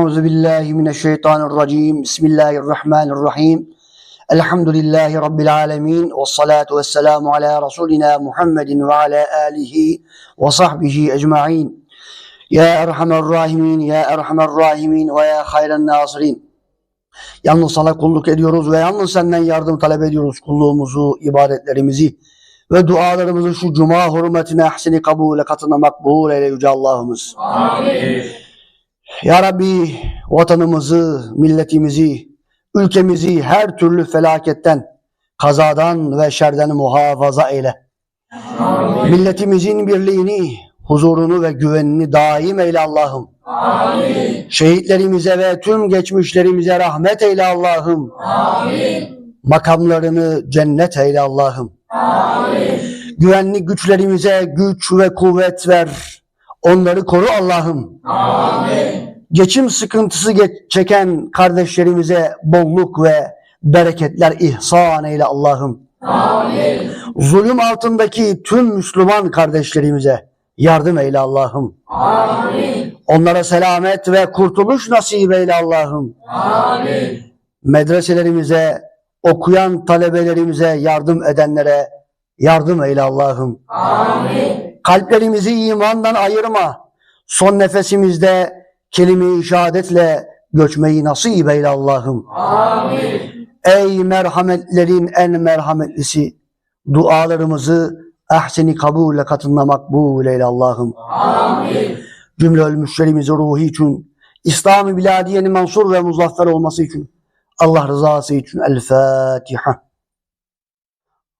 Euzu billahi mineşşeytanirracim. Bismillahirrahmanirrahim. Elhamdülillahi rabbil alamin ve salatu vesselamu ala rasulina Muhammedin ve ala alihi ve sahbihi ecmaîn. Ya erhamer rahimin, ya erhamer rahimin ve ya hayren nasirin. Yalnız sana kulluk ediyoruz ve yalnız senden yardım talep ediyoruz kulluğumuzu, ibadetlerimizi ve dualarımızı şu cuma hürmetine ahsini kabule katına makbul eyle yüce Allah'ımız. Amin. Ya Rabbi vatanımızı, milletimizi, ülkemizi her türlü felaketten, kazadan ve şerden muhafaza eyle. Amin. Milletimizin birliğini, huzurunu ve güvenini daim eyle Allah'ım. Amin. Şehitlerimize ve tüm geçmişlerimize rahmet eyle Allah'ım. Amin. Makamlarını cennet eyle Allah'ım. Amin. Güvenlik güçlerimize güç ve kuvvet ver. Onları koru Allah'ım. Amin. geçim sıkıntısı ge- çeken kardeşlerimize bolluk ve bereketler ihsan eyle Allah'ım. Amin. Zulüm altındaki tüm Müslüman kardeşlerimize yardım eyle Allah'ım. Amin. Onlara selamet ve kurtuluş nasip eyle Allah'ım. Amin. Medreselerimize, okuyan talebelerimize yardım edenlere yardım eyle Allah'ım. Amin. Kalplerimizi imandan ayırma. Son nefesimizde kelime-i şehadetle göçmeyi nasip eyle Allah'ım. Amin. Ey merhametlerin en merhametlisi dualarımızı ahseni kabule katında makbul eyle Allah'ım. Amin. Cümle ölmüşlerimizi ruhi için, İslam-ı Biladiye'nin mansur ve muzaffer olması için, Allah rızası için El Fatiha.